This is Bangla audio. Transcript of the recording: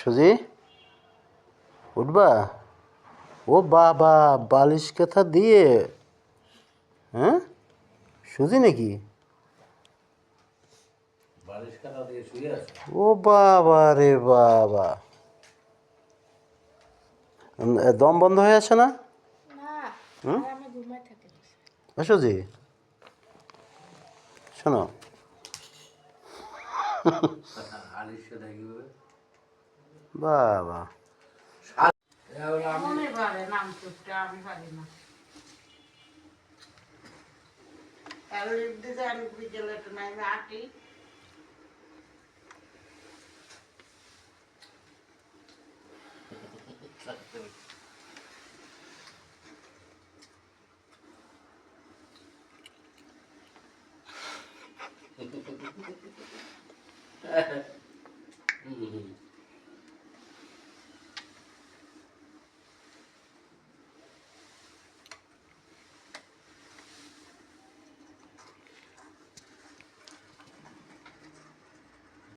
সুজি উঠবা? ও বাবা বালিশ কথা দিয়ে? হ্যাঁ? সুজি নাকি? বালিশ কাটা দিয়ে শুয়ে আছে? ও বাবা রে বাবা। দম বন্ধ হয়ে আছে না? না হুম? আমি ঘুমাই থাকি ও সুজি। শোনো। বাবা। মনে